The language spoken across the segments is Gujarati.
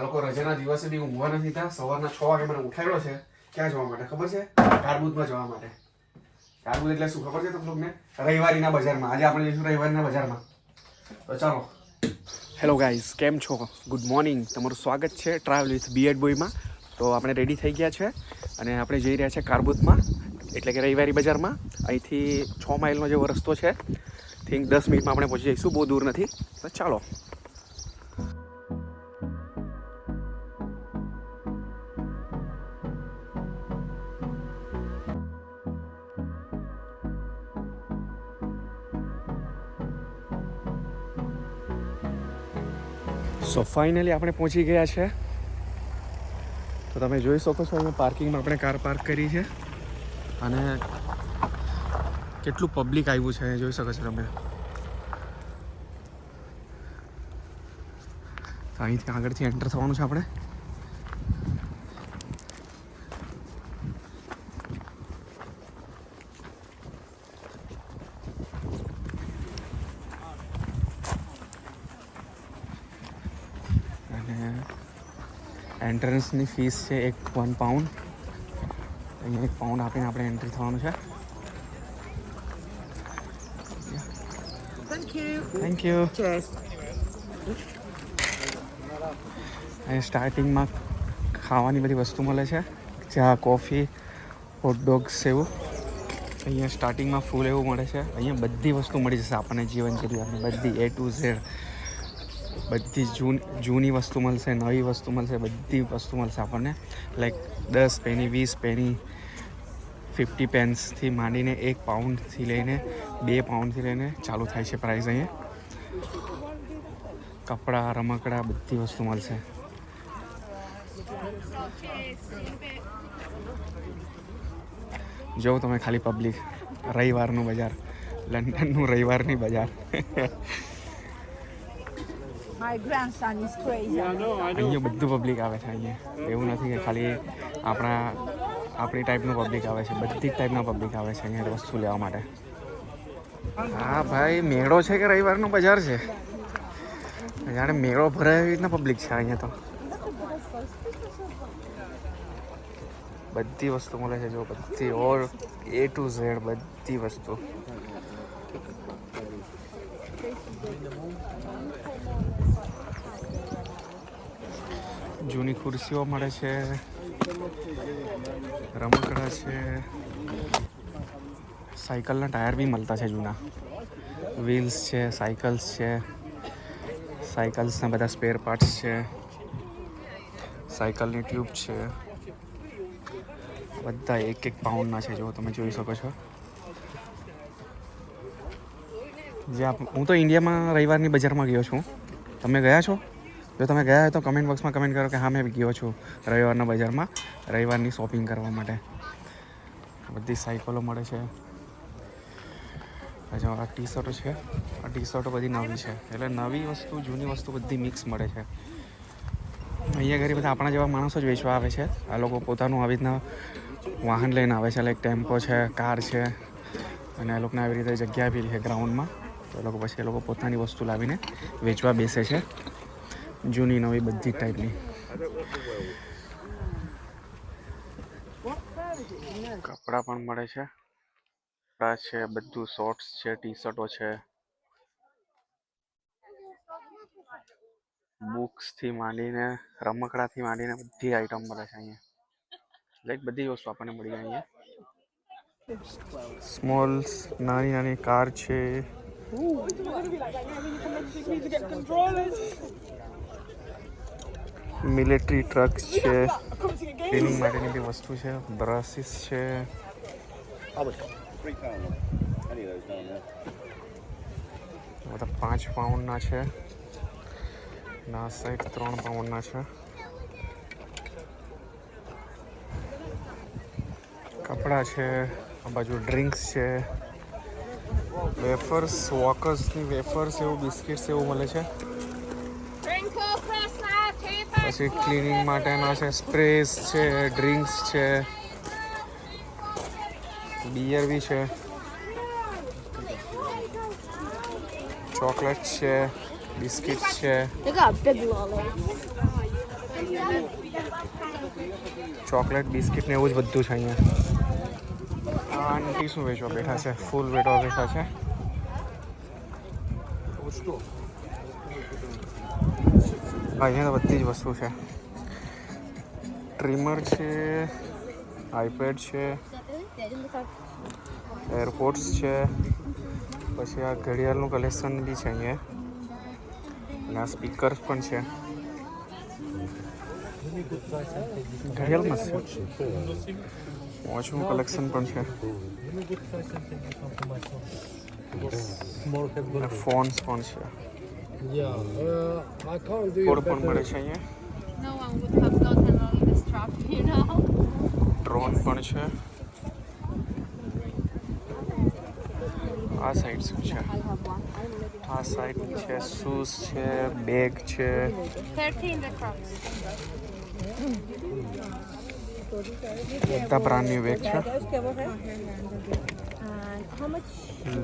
લોકો રજાના દિવસે બી ઊંઘવા નથી થયા. સવારના છ વાગે મને ઉઠાડ્યો છે. ક્યાં જવા માટે ખબર છે? ટારબૂજમાં જવા માટે. ટારબૂજ એટલે શું ખબર છે તમને રવિવારીના બજારમાં. આજે આપણે જઈશું રવિવારીના બજારમાં. તો ચાલો. હેલો ગાઈઝ કેમ છો? ગુડ મોર્નિંગ તમારું સ્વાગત છે ટ્રાવેલ વિથ બીએડ બોયમાં તો આપણે રેડી થઈ ગયા છે અને આપણે જઈ રહ્યા છે કારબૂતમાં એટલે કે રવિવારી બજારમાં. અહીંથી છ માઇલનો જેવો રસ્તો છે થિંક દસ મિનિટમાં આપણે પહોંચી જઈશું. બહુ દૂર નથી. તો ચાલો. સો ફાઇનલી આપણે પહોંચી ગયા છે. તો તમે જોઈ શકો છો, અહીંયા પાર્કિંગમાં આપણે કાર પાર્ક કરી છે. અને કેટલું પબ્લિક આવ્યું છે જોઈ શકો છો તમે. અહીંથી આગળથી એન્ટર થવાનું છે આપણે અને એન્ટ્રન્સની ફીસ છે એક વન પાઉન્ડ. અહીંયા એક પાઉન્ડ આપીને આપણે એન્ટ્રી થવાનું છે. થેન્ક યુ અહીંયા સ્ટાર્ટિંગમાં ખાવાની બધી વસ્તુ મળે છે. ચા કોફી હોટડોગ્સ એવું. અહીંયા સ્ટાર્ટિંગમાં ફૂલ એવું મળે છે. અહીંયા બધી વસ્તુ મળી જશે આપણને જીવન જરૂરિયાતની બધી એ ટુ ઝેડ બધી જૂની જૂની વસ્તુ મળશે, નવી વસ્તુ મળશે, બધી વસ્તુ મળશે આપણને. લાઈક દસ પેની, વીસ પેની, ફિફ્ટી પેન્સથી માંડીને એક પાઉન્ડથી લઈને બે પાઉન્ડથી લઈને ચાલુ થાય છે પ્રાઇસ અહીંયા. કપડાં, રમકડા, બધી વસ્તુ મળશે. જો તમે ખાલી પબ્લિક રવિવારનું બજાર, લંડનનું રવિવારની બજાર. અહીંયા બધું પબ્લિક આવે છે અહીંયા. એવું નથી કે ખાલી આપણા આપણી ટાઈપનું પબ્લિક આવે છે. બધી જ ટાઈપના પબ્લિક આવે છે અહીંયા વસ્તુ લેવા માટે. હા ભાઈ મેળો છે કે રવિવારનો બજાર છે? જાણે મેળો ભરાય એવી રીતના પબ્લિક છે અહીંયા તો. બધી વસ્તુ મળે છે જો બધી ઓલ એ ટુ ઝેડ બધી વસ્તુ. જૂની ખુરશીઓ મળે છે, રમકડા છે, સાયકલના ટાયર બી મળતા છે જૂના. વ્હીલ્સ છે, સાયકલ્સ છે, સાયકલ્સના બધા સ્પેર પાર્ટ્સ છે, સાયકલની ટ્યુબ છે. બધા એક એક પાઉન્ડના છે, જો તમે જોઈ શકો છો. જે આપ હું તો ઇન્ડિયામાં રવિવારની બજારમાં ગયો છું. તમે ગયા છો? જો તમે ગયા હોય તો કમેન્ટ બોક્સમાં કમેન્ટ કરો કે હા, મેં ગયો છું રવિવારના બજારમાં રવિવારની શોપિંગ કરવા માટે. બધી સાયકલો મળે છે. જો આ ટી શર્ટો છે. આ ટી શર્ટો બધી નવી છે. એટલે નવી વસ્તુ, જૂની વસ્તુ બધી મિક્સ મળે છે. અહીંયા ઘરે બધા આપણા જેવા માણસો જ વેચવા આવે છે. આ લોકો પોતાનું આવી રીતના વાહન લઈને આવે છે લાઈક ટેમ્પો છે, કાર છે. અને એ લોકોને આવી રીતે જગ્યા આપેલી છે ગ્રાઉન્ડમાં તો એ લોકો પછી એ લોકો પોતાની વસ્તુ લાવીને વેચવા બેસે છે. જૂની નવી બધી ટાઈપની કપડાં પણ મળે છે. કપડાં છે બધું શોર્ટ્સ છે ટી શર્ટો છે. બુક્સથી માંડીને રમકડાથી માંડીને બધી આઈટમ મળે છે અહીંયા. લાઈક બધી વસ્તુ આપણને મળી જાય અહીંયા. સ્મોલ નાની નાની કાર છે. મિલિટરી ટ્રક છે. ટ્રેનિંગ માટેની બી વસ્તુ છે. બ્રશિસ છે. બધા પાંચ પાઉન્ડના છે. ના સાઈડ ત્રણ પાઉન્ડના છે. કપડાં છે. આ બાજુ ડ્રિંક્સ છે. વેફર્સ વોકર્સની વેફર્સ એવું બિસ્કિટ્સ એવું મળે છે. પછી ક્લિનિંગ માટેના છે સ્પ્રેસ છે ડ્રિંક્સ છે બિયર બી છે ચોકલેટ છે બિસ્કિટ છે They got a big lolly. Chocolate biscuit ને એવું જ બધું છે અહીંયા. આ આંટી શું વેચવા બેઠા છે? ફૂલ વેચવા બેઠા છે. હા અહીંયા તો બધી જ વસ્તુ છે. ટ્રીમર છે આઈપેડ છે એરપોર્ટ્સ છે, પછી આ ઘડિયાળનું કલેક્શન બી છે અહીંયા. અને આ સ્પીકર્સ પણ છે. ઘડિયાળ છે. વોચનું કલેક્શન પણ છે. ફોન્સ પણ છે. Yeah, uh, I can't do code પણ મળે better. છે અહીંયા No one would have gotten all this trap, you know. Drone પણ છે આ સાઈડ શું છે આ સાઈડ છે શૂઝ છે બેગ છે 13 the crocs. બધા બ્રાન્ડ બેગ છે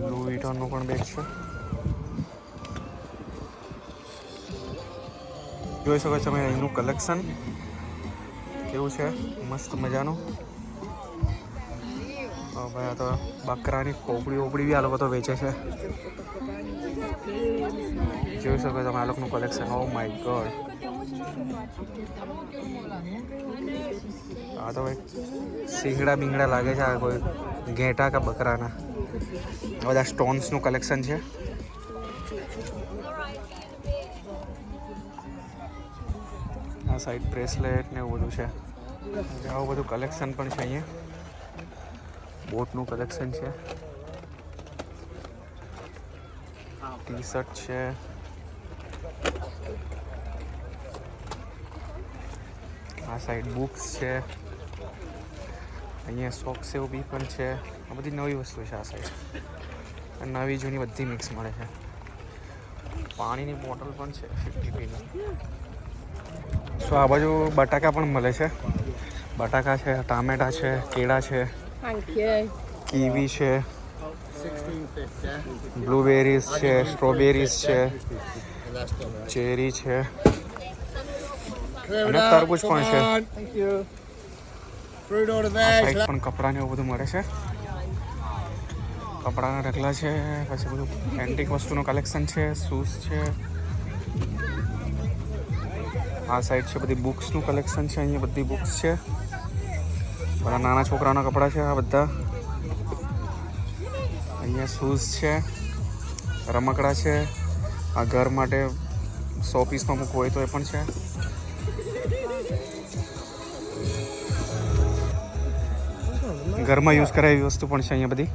લુઈટોનનું પણ બેગ છે જોઈ શકો છો તમે અહીંનું કલેક્શન. કેવું છે? મસ્ત મજાનું. ભાઈ, આ તો બકરાની કોપડી ઓપડી બી આ લોકો તો વેચે છે. જોઈ શકો તમે આ લોકોનું કલેક્શન. ઓ માય ગોડ આ તો ભાઈ સિંગડા બિંગડા લાગે છે આ કોઈ ઘેટા કે બકરાના. બધા સ્ટોન્સનું કલેક્શન છે. આ સાઈડ બ્રેસલેટ ને એવું બધું છે. આવું બધું કલેક્શન પણ છે અહીંયા. બોટનું કલેક્શન છે. ટી શર્ટ છે. આ સાઈડ બુક્સ છે. અહીંયા સોક્સ એવું બી પણ છે. આ બધી નવી વસ્તુ છે આ સાઈડ અને નવી જૂની બધી મિક્સ મળે છે. પાણીની બોટલ પણ છે ફિફ્ટી પીની સો આ બાજુ બટાકા પણ મળે છે. બટાકા છે ટામેટા છે કેળા છે કીવી છે બ્લુબેરીઝ છે સ્ટ્રોબેરીઝ છે ચેરી છે અને તરબૂચ પણ છે. પણ કપડાને એવું બધું મળે છે. કપડાના ઢગલા છે પછી બધું એન્ટિક વસ્તુનું કલેક્શન છે શૂઝ છે. આ સાઈડ છે બધી બુક્સનું કલેક્શન છે, અહીંયા બધી બુક્સ છે. બધા નાના છોકરાના કપડાં છે આ બધા. અહીંયા શૂઝ છે, રમકડા છે. આ ઘર માટે સો પીસમાં મૂકવું હોય તો એ પણ છે. ઘરમાં યુઝ કરાય એવી વસ્તુ પણ છે અહીંયા બધી.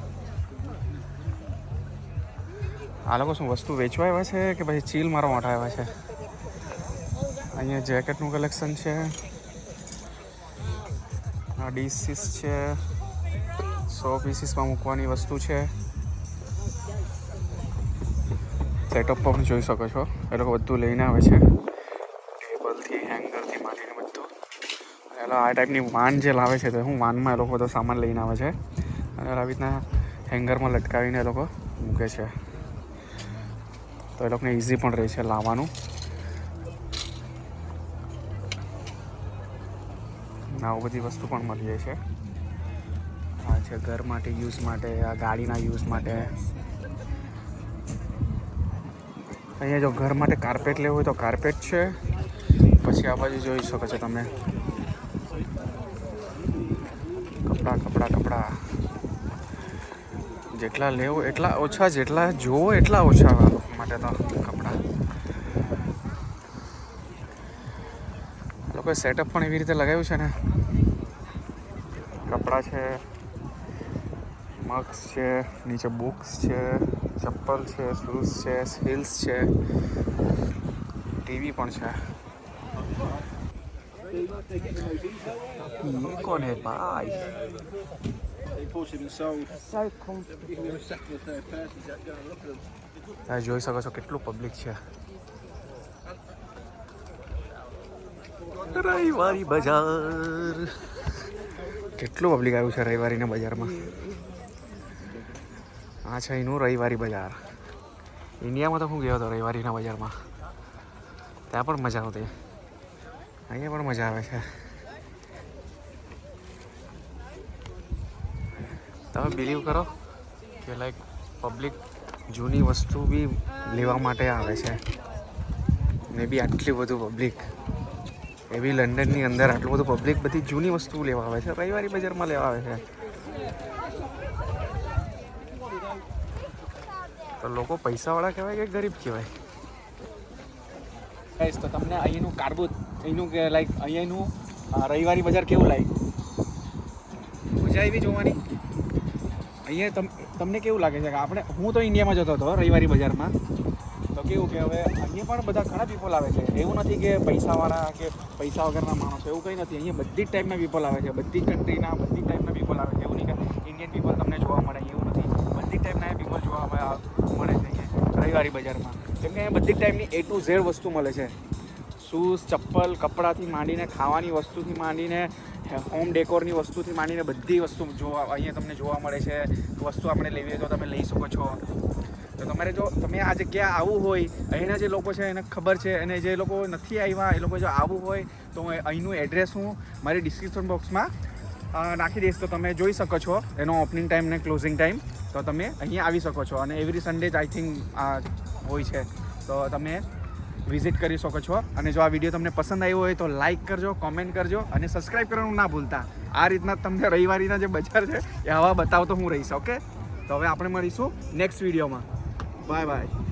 આ લોકો શું વસ્તુ વેચવા આવ્યા છે કે પછી ચીલ મારવા માટે આવ્યા છે? અહીંયા જેકેટનું કલેક્શન છે. આ ડીસીસ છે. સો પીસીસમાં મૂકવાની વસ્તુ છે. સેટઅપ પણ જોઈ શકો છો. એ લોકો બધું લઈને આવે છે. ટેબલથી, હેંગરથી માંડીને બધું. એટલે આ ટાઈપની વાન જે લાવે છે તો, હું વાનમાં એ લોકો બધો સામાન લઈને આવે છે. અને આવી રીતના હેંગરમાં લટકાવીને એ લોકો મૂકે છે. તો એ લોકોને ઇઝી પણ રહે છે લાવવાનું. ને આવું બધી વસ્તુ પણ મળી જાય છે. આ છે ઘર માટે યુઝ માટે, આ ગાડીના યુઝ માટે. અહીંયા જો ઘર માટે કાર્પેટ લેવું હોય તો કાર્પેટ છે. પછી આ બાજુ જોઈ શકો છો તમે. કપડાં કપડાં કપડાં. જેટલા લેવો, એટલા ઓછા, જેટલા જોવો, એટલા ઓછા માટે તો કપડાં. લોકોએ સેટઅપ પણ એવી રીતે લગાવ્યું છે ને? કપડાં છે મગ્સ છે, નીચે બુક્સ છે, ચપ્પલ છે શૂઝ છે હિલ્સ છે ટીવી પણ છે. કોને ભાઈ? જોઈ શકો છો કેટલું પબ્લિક છે. રવિવારી બજાર. કેટલું પબ્લિક આવ્યું છે રવિવારીના બજારમાં? આ છે એનું રવિવારી બજાર. ઇન્ડિયામાં તો હું ગયો હતો રવિવારીના બજારમાં. ત્યાં પણ મજા આવતી. અહીંયા પણ મજા આવે છે. તમે બિલીવ કરો કે લાઈક પબ્લિક જૂની વસ્તુ બી લેવા માટે આવે છે. ને બી આટલી બધું પબ્લિક એ બી લંડનની અંદર આટલું બધું પબ્લિક બધી જૂની વસ્તુ લેવા આવે છે રવિવારી બજારમાં લેવા આવે છે. તો લોકો પૈસાવાળા કહેવાય કે ગરીબ કહેવાય? ગાઈસ તો તમને અહીંનું કાર્બુદ અહીંનું કે લાઈક અહીંયાનું રવિવારી બજાર કેવું લાગ્યું? મજા આવી જોવાની. અહીંયા તમને કેવું લાગે છે? કે આપણે હું તો ઇન્ડિયામાં જતો હતો રવિવારી બજારમાં. કેવું કે હવે અહીંયા પણ બધા ઘણા પીપલ આવે છે. એવું નથી કે પૈસાવાળા કે પૈસા વગરના માણસો, એવું કંઈ નથી. અહીંયા બધી જ ટાઈપના પીપલ આવે છે. બધી કન્ટ્રીના બધી ટાઈપના પીપલ આવે છે. એવું નહીં કે ઇન્ડિયન પીપલ તમને જોવા મળે, એવું નથી. બધી ટાઈપના પીપલ જોવા મળે મળે છે અહીંયા રવિવારી બજારમાં. કેમ કે અહીંયા બધી ટાઈપની એ ટુ ઝેડ વસ્તુ મળે છે. શૂઝ, ચપ્પલ, કપડાથી માંડીને, ખાવાની વસ્તુથી માંડીને હોમ ડેકોરની વસ્તુથી માંડીને બધી વસ્તુ જોવા, અહીંયા તમને જોવા મળે છે. વસ્તુ આપણે લેવી હોય તો તમે લઈ શકો છો. તો તમારે જો તમે આ જગ્યા આવવું હોય, અહીંના જે લોકો છે એને ખબર છે અને જે લોકો નથી આવ્યા, એ લોકો જો આવવું હોય, તો અહીંનું એડ્રેસ હું મારી ડિસ્ક્રિપ્શન બોક્સમાં નાખી દઈશ. તો તમે જોઈ શકો છો એનો ઓપનિંગ ટાઈમ ને ક્લોઝિંગ ટાઈમ તો તમે અહીંયા આવી શકો છો અને એવરી સન્ડે જ આઈ થિંક હોય છે. તો તમે વિઝિટ કરી શકો છો. અને જો આ વીડિયો તમને પસંદ આવ્યો હોય તો લાઇક કરજો કોમેન્ટ કરજો અને સબસ્ક્રાઇબ કરવાનું ના ભૂલતા. આ રીતના તમને રવિવારીના જે બજાર છે એ આવા બતાવતો હું રહીશ ઓકે તો હવે આપણે મળીશું નેક્સ્ટ વિડીયોમાં Bye, bye.